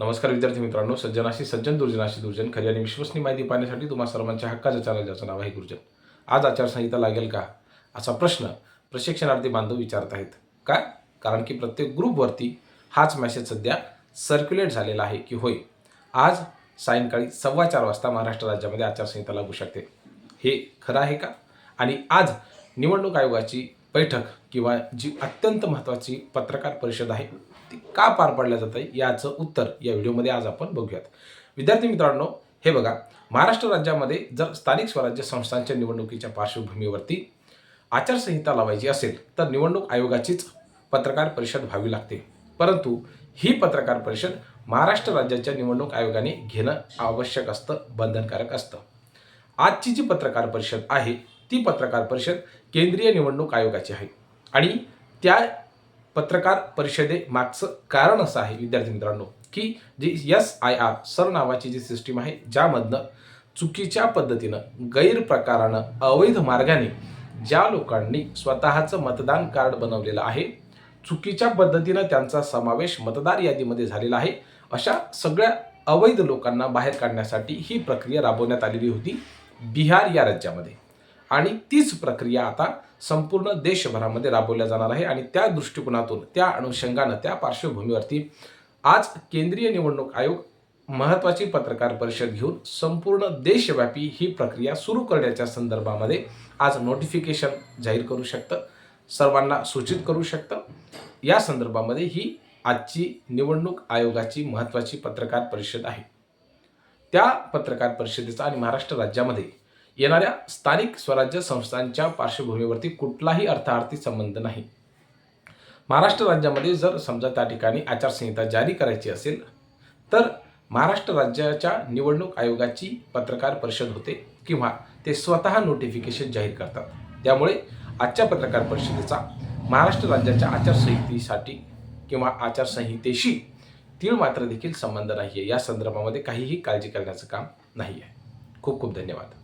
नमस्कार विद्यार्थी मित्रांनो सज्जनाशी सज्जन दुर्जनाशी दुर्जन खरी आणि विश्वसनीय माहिती पाहण्यासाठी तुम्हा सर्वांच्या हक्काचं चॅनल ज्याचं नाव आहे गुरुजन. आज आचारसंहिता लागेल का? असा प्रश्न प्रशिक्षणार्थी बांधव विचारत आहेत. का कारण की प्रत्येक ग्रुपवरती हाच मेसेज सध्या सर्क्युलेट झालेला आहे की होय आज सायंकाळी सव्वा चार वाजता महाराष्ट्र राज्यामध्ये आचारसंहिता लागू शकते. हे खरं आहे का? आणि आज निवडणूक आयोगाची बैठक किंवा जी अत्यंत महत्त्वाची पत्रकार परिषद आहे ती का पार पाडल्या जात आहे याचं उत्तर या व्हिडिओमध्ये आज आपण बघूयात. विद्यार्थी मित्रांनो हे बघा. महाराष्ट्र राज्यामध्ये जर स्थानिक स्वराज्य संस्थांच्या निवडणुकीच्या पार्श्वभूमीवरती आचारसंहिता लावायची असेल तर निवडणूक आयोगाचीच पत्रकार परिषद व्हावी लागते. परंतु ही पत्रकार परिषद महाराष्ट्र राज्याच्या निवडणूक आयोगाने घेणं आवश्यक असतं बंधनकारक असतं. आजची जी पत्रकार परिषद आहे ती पत्रकार परिषद केंद्रीय निवडणूक आयोगाची आहे. आणि त्या पत्रकार परिषदे मागचं कारण असं आहे विद्यार्थी मित्रांनो की G S I R sir नावाची जी सिस्टीम आहे ज्यामधनं चुकीच्या पद्धतीनं गैरप्रकारानं अवैध मार्गाने ज्या लोकांनी स्वतःचं मतदान कार्ड बनवलेलं आहे चुकीच्या पद्धतीनं त्यांचा समावेश मतदार यादीमध्ये झालेला आहे अशा सगळ्या अवैध लोकांना बाहेर काढण्यासाठी ही प्रक्रिया राबवण्यात आलेली होती बिहार या राज्यामध्ये. आणि तीच प्रक्रिया आता संपूर्ण देशभरामध्ये राबवल्या जाणार आहे आणि त्या दृष्टिकोनातून त्या अनुषंगानं त्या पार्श्वभूमीवरती आज केंद्रीय निवडणूक आयोग महत्त्वाची पत्रकार परिषद घेऊन संपूर्ण देशव्यापी ही प्रक्रिया सुरू करण्याच्या संदर्भामध्ये आज नोटिफिकेशन जाहीर करू शकतं सर्वांना सूचित करू शकतं. या संदर्भामध्ये ही आजची निवडणूक आयोगाची महत्त्वाची पत्रकार परिषद आहे. त्या पत्रकार परिषदेचा आणि महाराष्ट्र राज्यामध्ये येणाऱ्या स्थानिक स्वराज्य संस्थांच्या पार्श्वभूमीवरती कुठलाही अर्थार्थी संबंध नाही. महाराष्ट्र राज्यामध्ये जर समजा त्या ठिकाणी आचारसंहिता जारी करायची असेल तर महाराष्ट्र राज्याच्या निवडणूक आयोगाची पत्रकार परिषद होते किंवा ते स्वतः नोटिफिकेशन जाहीर करतात. त्यामुळे आजच्या पत्रकार परिषदेचा महाराष्ट्र राज्याच्या आचारसंहितेसाठी किंवा आचारसंहितेशी तीळ मात्र देखील संबंध नाही आहे या संदर्भामध्ये काहीही काळजी करण्याचं काम नाही आहे खूप खूप धन्यवाद.